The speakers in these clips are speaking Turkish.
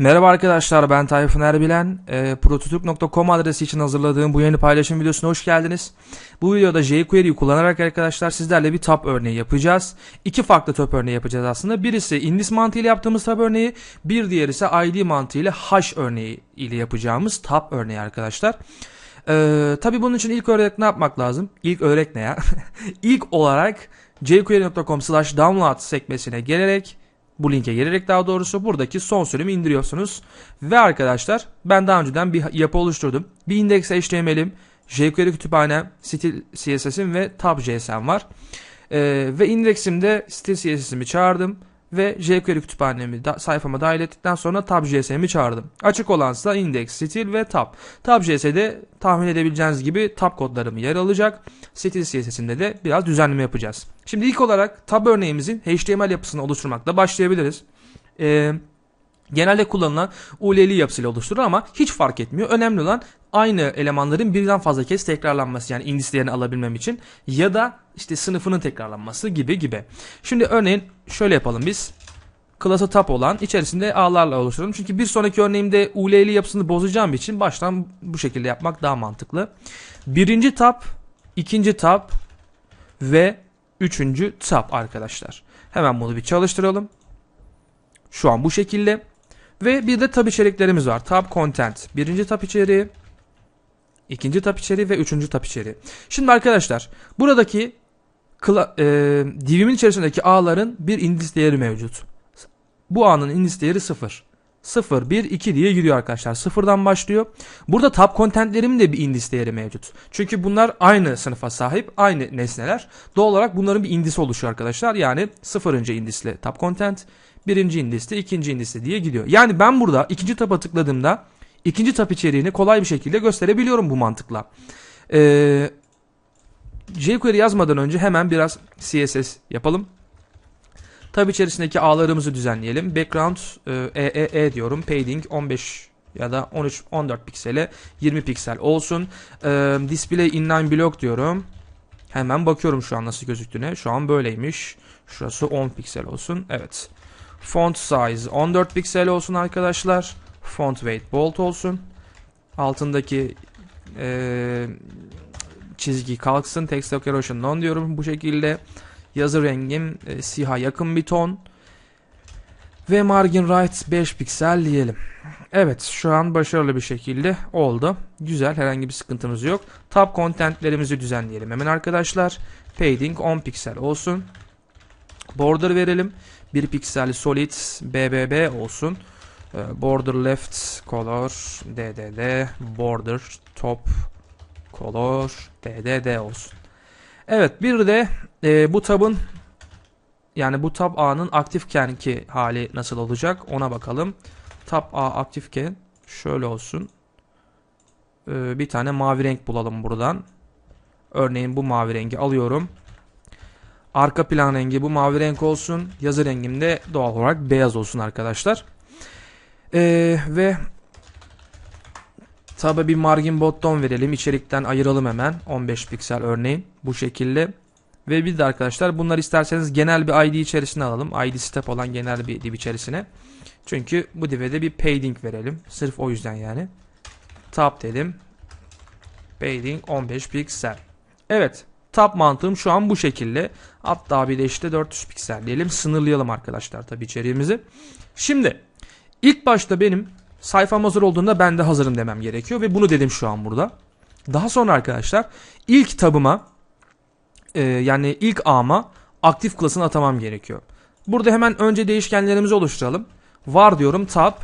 Merhaba arkadaşlar ben Tayfun Erbilen. E, Prototürk.com adresi için hazırladığım bu yeni paylaşım videosuna hoş geldiniz. Bu videoda jQuery'yi kullanarak arkadaşlar sizlerle bir tab örneği yapacağız. İki farklı tab örneği yapacağız aslında. Birisi indis mantığıyla yaptığımız tab örneği, bir diğeri ise id mantığıyla hash örneği ile yapacağımız tab örneği arkadaşlar. Ee, tabii bunun için ilk olarak ne yapmak lazım? İlk olarak ne ya? ilk olarak jQuery.com slash download sekmesine gelerek bu linke gelerek daha doğrusu buradaki son sürümü indiriyorsunuz. Ve arkadaşlar ben daha önceden bir yapı oluşturdum. Bir index HTML'im, jQuery kütüphanem, stil CSS'im ve tab.js'm var. Ee, ve indeksimde stil CSS'imi çağırdım ve jQuery kütüphanemi sayfama dahil ettikten sonra tab.js'imi çağırdım. Açık olansa index, stil ve tab. Tab.js'de tahmin edebileceğiniz gibi tab kodlarım yer alacak. Stil CSS'inde de biraz düzenleme yapacağız. Şimdi ilk olarak tab örneğimizin HTML yapısını oluşturmakla başlayabiliriz. Ee, genelde kullanılan ULL yapısıyla oluşturur ama hiç fark etmiyor. Önemli olan aynı elemanların birden fazla kez tekrarlanması yani indislerini alabilmem için ya da işte sınıfının tekrarlanması gibi gibi. Şimdi örneğin şöyle yapalım biz. Klası tab olan içerisinde ağlarla oluşturalım. Çünkü bir sonraki örneğimde ULL yapısını bozacağım için baştan bu şekilde yapmak daha mantıklı. Birinci tab, ikinci tab ve üçüncü tab arkadaşlar. Hemen bunu bir çalıştıralım. Şu an bu şekilde. Ve bir de tab içeriklerimiz var. Tab content. Birinci tab içeriği, ikinci tab içeriği ve üçüncü tab içeriği. Şimdi arkadaşlar buradaki kla, e, divimin içerisindeki ağların bir indis değeri mevcut. Bu ağın indis değeri 0. 0, 1, 2 diye gidiyor arkadaşlar. Sıfırdan başlıyor. Burada tab contentlerimin de bir indis değeri mevcut. Çünkü bunlar aynı sınıfa sahip, aynı nesneler. Doğal olarak bunların bir indisi oluşuyor arkadaşlar. Yani sıfırıncı indisle tab content, birinci indiste, ikinci indiste diye gidiyor. Yani ben burada ikinci taba tıkladığımda ikinci tab içeriğini kolay bir şekilde gösterebiliyorum bu mantıkla. Ee, jQuery yazmadan önce hemen biraz CSS yapalım. Tab içerisindeki ağlarımızı düzenleyelim. Background e, e, e diyorum. Padding 15 ya da 13 14 piksele 20 piksel olsun. E, display inline block diyorum. Hemen bakıyorum şu an nasıl gözüktüğüne. Şu an böyleymiş. Şurası 10 piksel olsun. Evet. Font size 14 piksel olsun arkadaşlar. Font weight bold olsun. Altındaki e, çizgi kalksın. Text decoration none diyorum bu şekilde. Yazı rengim e, siha yakın bir ton. Ve margin right 5 piksel diyelim. Evet şu an başarılı bir şekilde oldu. Güzel herhangi bir sıkıntımız yok. Tab contentlerimizi düzenleyelim hemen arkadaşlar. Padding 10 piksel olsun. Border verelim. 1 piksel solid BBB olsun. Border left color DDD. Border top color DDD olsun. Evet bir de e, bu tabın yani bu tab A'nın aktifken ki hali nasıl olacak ona bakalım. Tab A aktifken şöyle olsun. Ee, bir tane mavi renk bulalım buradan. Örneğin bu mavi rengi alıyorum. Arka plan rengi bu mavi renk olsun. Yazı rengim de doğal olarak beyaz olsun arkadaşlar. Ee, ve Tab'a bir margin bottom verelim. İçerikten ayıralım hemen. 15 piksel örneğin. Bu şekilde. Ve bir de arkadaşlar bunlar isterseniz genel bir ID içerisine alalım. ID step olan genel bir div içerisine. Çünkü bu div'e de bir padding verelim. Sırf o yüzden yani. Tab dedim. Padding 15 piksel. Evet. Tab mantığım şu an bu şekilde. Hatta bir de işte 400 piksel diyelim. Sınırlayalım arkadaşlar tabi içeriğimizi. Şimdi ilk başta benim sayfam hazır olduğunda ben de hazırım demem gerekiyor. Ve bunu dedim şu an burada. Daha sonra arkadaşlar ilk tabıma e, yani ilk ağıma aktif klasını atamam gerekiyor. Burada hemen önce değişkenlerimizi oluşturalım. Var diyorum tab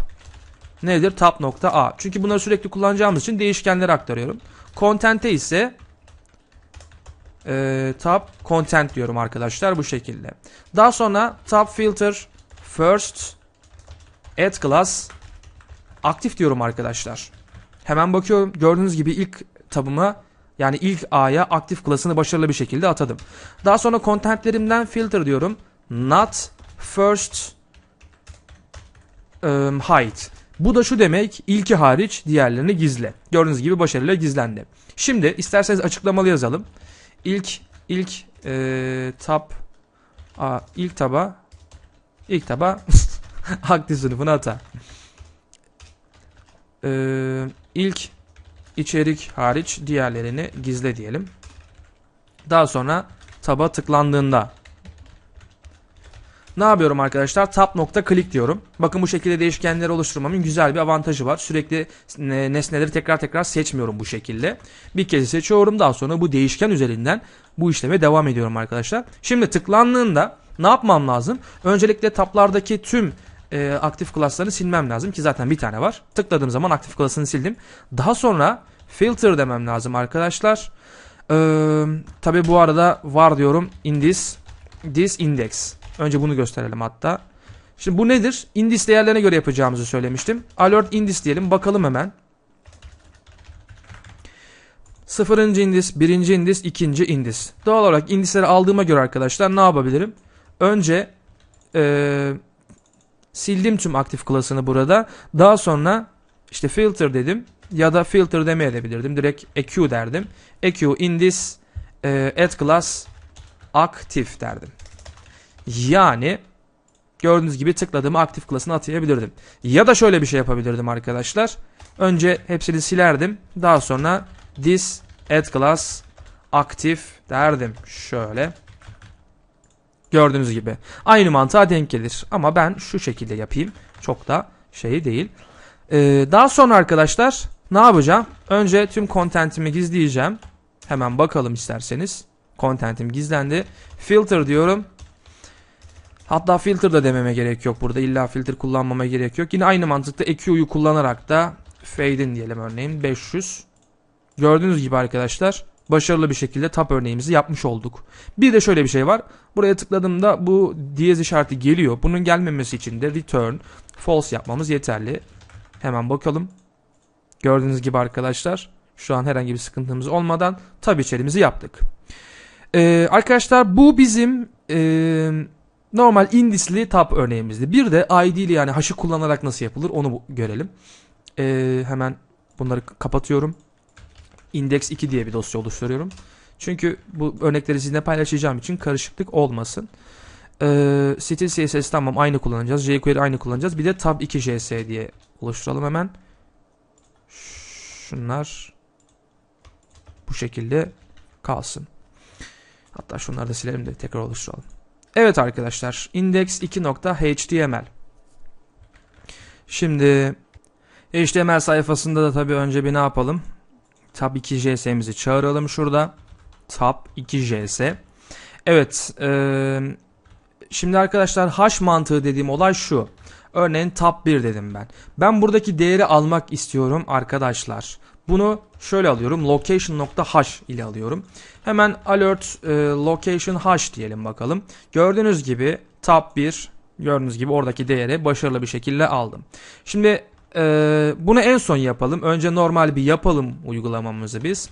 nedir? Tab nokta a. Çünkü bunları sürekli kullanacağımız için değişkenleri aktarıyorum. Content'e ise e, tab content diyorum arkadaşlar bu şekilde. Daha sonra tab filter first add class aktif diyorum arkadaşlar. Hemen bakıyorum gördüğünüz gibi ilk tabıma yani ilk A'ya aktif klasını başarılı bir şekilde atadım. Daha sonra contentlerimden filter diyorum. Not first um, hide. Bu da şu demek ilki hariç diğerlerini gizle. Gördüğünüz gibi başarıyla gizlendi. Şimdi isterseniz açıklamalı yazalım. İlk ilk e, tab a, ilk taba ilk taba aktif sınıfına ata. Ee, ilk içerik hariç diğerlerini gizle diyelim. Daha sonra taba tıklandığında ne yapıyorum arkadaşlar? Tab nokta click diyorum. Bakın bu şekilde değişkenleri oluşturmamın güzel bir avantajı var. Sürekli e, nesneleri tekrar tekrar seçmiyorum bu şekilde. Bir kez seçiyorum daha sonra bu değişken üzerinden bu işleme devam ediyorum arkadaşlar. Şimdi tıklandığında ne yapmam lazım? Öncelikle tablardaki tüm e, aktif klaslarını silmem lazım ki zaten bir tane var. Tıkladığım zaman aktif klasını sildim. Daha sonra filter demem lazım arkadaşlar. Ee, Tabi bu arada var diyorum in this, this index. Önce bunu gösterelim hatta. Şimdi bu nedir? Indis değerlerine göre yapacağımızı söylemiştim. Alert indis diyelim. Bakalım hemen. Sıfırıncı indis, birinci indis, ikinci indis. Doğal olarak indisleri aldığıma göre arkadaşlar ne yapabilirim? Önce ee, sildim tüm aktif klasını burada. Daha sonra işte filter dedim. Ya da filter demeyebilirdim. Direkt EQ derdim. EQ indis e, add class aktif derdim. Yani gördüğünüz gibi tıkladığımı aktif klasına atayabilirdim. Ya da şöyle bir şey yapabilirdim arkadaşlar. Önce hepsini silerdim. Daha sonra this add class aktif derdim. Şöyle. Gördüğünüz gibi. Aynı mantığa denk gelir. Ama ben şu şekilde yapayım. Çok da şey değil. Ee, daha sonra arkadaşlar ne yapacağım? Önce tüm contentimi gizleyeceğim. Hemen bakalım isterseniz. Contentim gizlendi. Filter diyorum. Hatta filter da dememe gerek yok burada. İlla filter kullanmama gerek yok. Yine aynı mantıkta EQ'yu kullanarak da fade in diyelim örneğin 500. Gördüğünüz gibi arkadaşlar başarılı bir şekilde tab örneğimizi yapmış olduk. Bir de şöyle bir şey var. Buraya tıkladığımda bu diyez işareti geliyor. Bunun gelmemesi için de return false yapmamız yeterli. Hemen bakalım. Gördüğünüz gibi arkadaşlar şu an herhangi bir sıkıntımız olmadan tab içerimizi yaptık. Ee, arkadaşlar bu bizim e, normal indisli tab örneğimizdi. Bir de id'li yani hash'ı kullanarak nasıl yapılır onu görelim. Ee, hemen bunları kapatıyorum. Index 2 diye bir dosya oluşturuyorum. Çünkü bu örnekleri sizinle paylaşacağım için karışıklık olmasın. Ee, Stil CSS tamam aynı kullanacağız. jQuery aynı kullanacağız. Bir de tab 2 JS diye oluşturalım hemen. Şunlar bu şekilde kalsın. Hatta şunları da silelim de tekrar oluşturalım. Evet arkadaşlar index 2.html Şimdi HTML sayfasında da tabii önce bir ne yapalım? Tab 2JS'mizi çağıralım şurada. Tab 2JS. Evet. E, şimdi arkadaşlar hash mantığı dediğim olay şu. Örneğin tab 1 dedim ben. Ben buradaki değeri almak istiyorum arkadaşlar. Bunu şöyle alıyorum. Location.hash ile alıyorum. Hemen alert e, location hash diyelim bakalım. Gördüğünüz gibi tab 1 gördüğünüz gibi oradaki değeri başarılı bir şekilde aldım. Şimdi e, bunu en son yapalım. Önce normal bir yapalım uygulamamızı biz.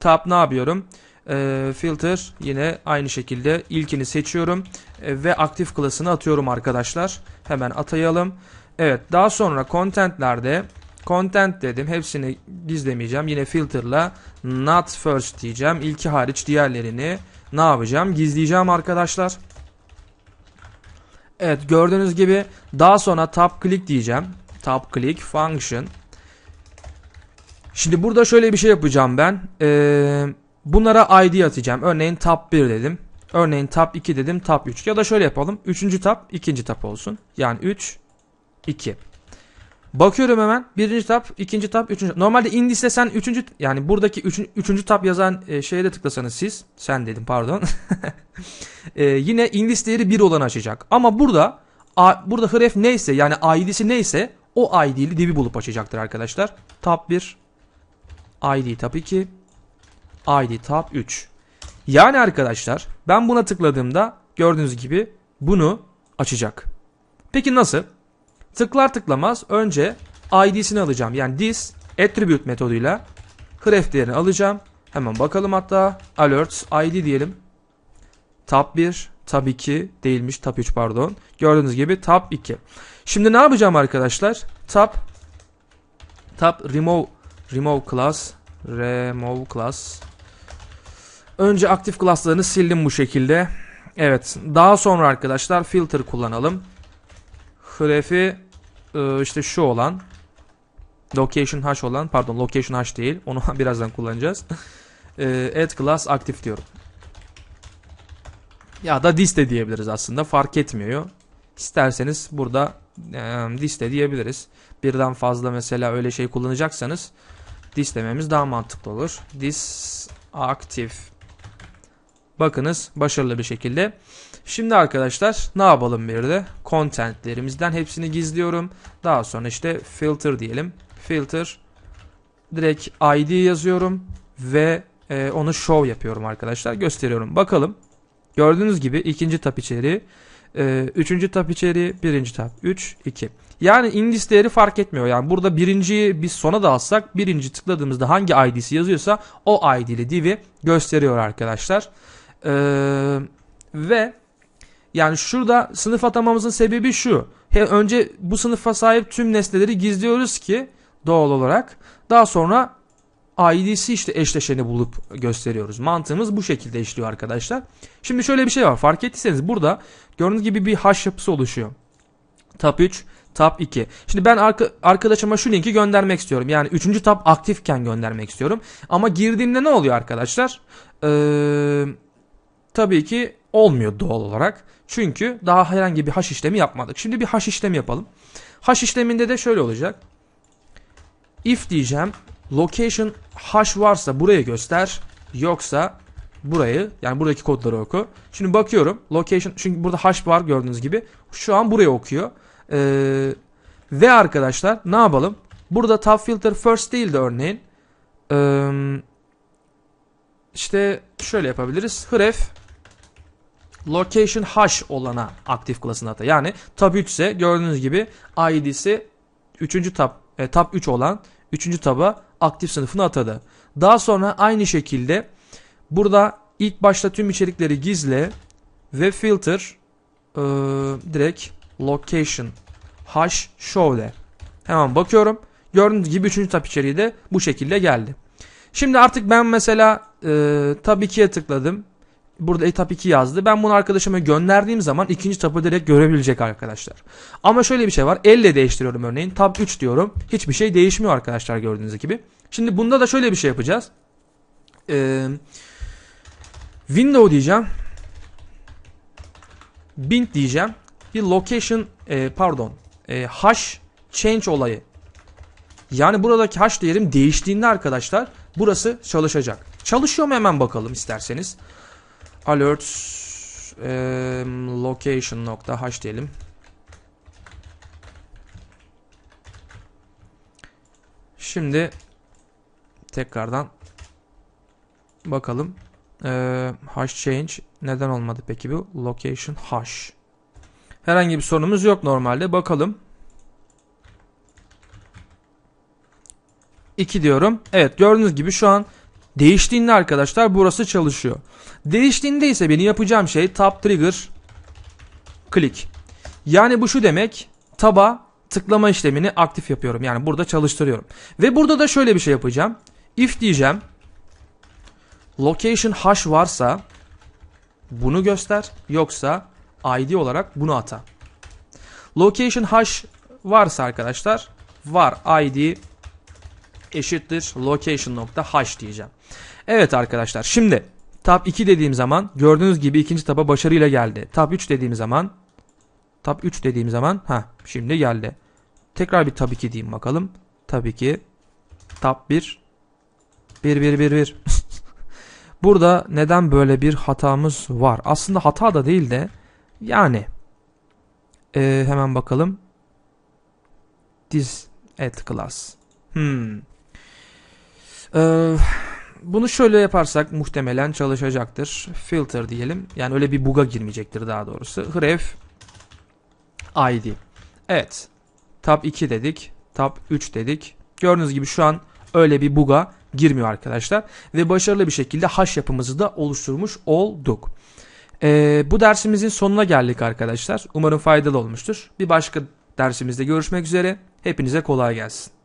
Tab ne yapıyorum? E, filter yine aynı şekilde ilkini seçiyorum e, ve aktif klasını atıyorum arkadaşlar. Hemen atayalım. Evet daha sonra contentlerde Content dedim. Hepsini gizlemeyeceğim. Yine filterla not first diyeceğim. İlki hariç diğerlerini ne yapacağım? Gizleyeceğim arkadaşlar. Evet gördüğünüz gibi daha sonra tab click diyeceğim. Tab click function. Şimdi burada şöyle bir şey yapacağım ben. Ee, bunlara id atacağım. Örneğin tab 1 dedim. Örneğin tab 2 dedim. Tab 3. Ya da şöyle yapalım. Üçüncü tab ikinci tab olsun. Yani 3 2. Bakıyorum hemen. Birinci tab, ikinci tab, üçüncü. Normalde indiste sen üçüncü yani buradaki üçüncü, üçüncü tab yazan e, şeye de tıklasanız siz. Sen dedim pardon. e, yine indis değeri 1 olan açacak. Ama burada a, burada href neyse yani id'si neyse o id'li dibi bulup açacaktır arkadaşlar. Tab 1, id tab 2, id tab 3. Yani arkadaşlar ben buna tıkladığımda gördüğünüz gibi bunu açacak. Peki nasıl? Tıklar tıklamaz önce id'sini alacağım. Yani this attribute metoduyla href değerini alacağım. Hemen bakalım hatta alerts id diyelim. Tab 1, tab 2 değilmiş tab 3 pardon. Gördüğünüz gibi tab 2. Şimdi ne yapacağım arkadaşlar? Tab tab remove remove class remove class Önce aktif klaslarını sildim bu şekilde. Evet. Daha sonra arkadaşlar filter kullanalım. Href'i e, işte şu olan location hash olan pardon location hash değil onu birazdan kullanacağız. Ee, add class aktif diyorum. Ya da this de diyebiliriz aslında fark etmiyor. İsterseniz burada e, this de diyebiliriz. Birden fazla mesela öyle şey kullanacaksanız this dememiz daha mantıklı olur. This aktif. Bakınız başarılı bir şekilde. Şimdi arkadaşlar ne yapalım bir de? Contentlerimizden hepsini gizliyorum. Daha sonra işte filter diyelim. Filter direkt ID yazıyorum ve e, onu show yapıyorum arkadaşlar. Gösteriyorum. Bakalım. Gördüğünüz gibi ikinci tab içeriği, e, üçüncü tab içeriği, birinci tab. 3, 2. Yani indis değeri fark etmiyor. Yani burada birinciyi biz sona da alsak birinci tıkladığımızda hangi ID'si yazıyorsa o ID'li div'i gösteriyor arkadaşlar. Ee, ve yani şurada sınıf atamamızın sebebi şu. He, önce bu sınıfa sahip tüm nesneleri gizliyoruz ki doğal olarak daha sonra ID'si işte eşleşeni bulup gösteriyoruz. Mantığımız bu şekilde işliyor arkadaşlar. Şimdi şöyle bir şey var. Fark ettiyseniz burada gördüğünüz gibi bir hash yapısı oluşuyor. Tab 3, tab 2. Şimdi ben arka, arkadaşıma şu linki göndermek istiyorum. Yani 3. tab aktifken göndermek istiyorum. Ama girdiğimde ne oluyor arkadaşlar? Eee tabii ki olmuyor doğal olarak. Çünkü daha herhangi bir hash işlemi yapmadık. Şimdi bir hash işlemi yapalım. Hash işleminde de şöyle olacak. If diyeceğim location hash varsa buraya göster yoksa burayı yani buradaki kodları oku. Şimdi bakıyorum location çünkü burada hash var gördüğünüz gibi. Şu an buraya okuyor. Ee, ve arkadaşlar ne yapalım? Burada tab filter first değil de örneğin ee, işte şöyle yapabiliriz. href location hash olana aktif klasını ata. Yani tab 3 ise gördüğünüz gibi id'si 3. tab e, tab 3 olan 3. taba aktif sınıfını atadı. Daha sonra aynı şekilde burada ilk başta tüm içerikleri gizle ve filter e, direkt location hash show de. Hemen bakıyorum. Gördüğünüz gibi 3. tab içeriği de bu şekilde geldi. Şimdi artık ben mesela e, tab 2'ye tıkladım. Burada etap 2 yazdı. Ben bunu arkadaşıma gönderdiğim zaman ikinci tabı direkt görebilecek arkadaşlar. Ama şöyle bir şey var. Elle değiştiriyorum örneğin. Tab 3 diyorum. Hiçbir şey değişmiyor arkadaşlar gördüğünüz gibi. Şimdi bunda da şöyle bir şey yapacağız. Ee, window diyeceğim. Bint diyeceğim. Bir location e, pardon e, hash change olayı. Yani buradaki hash değerim değiştiğinde arkadaşlar burası çalışacak. Çalışıyor mu hemen bakalım isterseniz alert e, location nokta hash diyelim. Şimdi tekrardan bakalım. E, hash change neden olmadı peki bu? Location hash. Herhangi bir sorunumuz yok normalde. Bakalım. 2 diyorum. Evet gördüğünüz gibi şu an Değiştiğinde arkadaşlar burası çalışıyor. Değiştiğinde ise benim yapacağım şey tab trigger click. Yani bu şu demek taba tıklama işlemini aktif yapıyorum. Yani burada çalıştırıyorum. Ve burada da şöyle bir şey yapacağım. If diyeceğim. Location hash varsa bunu göster. Yoksa ID olarak bunu ata. Location hash varsa arkadaşlar var ID eşittir location nokta hash diyeceğim. Evet arkadaşlar şimdi tab 2 dediğim zaman gördüğünüz gibi ikinci taba başarıyla geldi. Tab 3 dediğim zaman tab 3 dediğim zaman ha şimdi geldi. Tekrar bir tab 2 diyeyim bakalım. Tabii ki tab 1 1 1 1 1 Burada neden böyle bir hatamız var? Aslında hata da değil de yani ee, hemen bakalım. This at class. Hmm. Ee, bunu şöyle yaparsak muhtemelen çalışacaktır. Filter diyelim. Yani öyle bir buga girmeyecektir daha doğrusu. href id. Evet. Tab 2 dedik. Tab 3 dedik. Gördüğünüz gibi şu an öyle bir buga girmiyor arkadaşlar. Ve başarılı bir şekilde hash yapımızı da oluşturmuş olduk. Ee, bu dersimizin sonuna geldik arkadaşlar. Umarım faydalı olmuştur. Bir başka dersimizde görüşmek üzere. Hepinize kolay gelsin.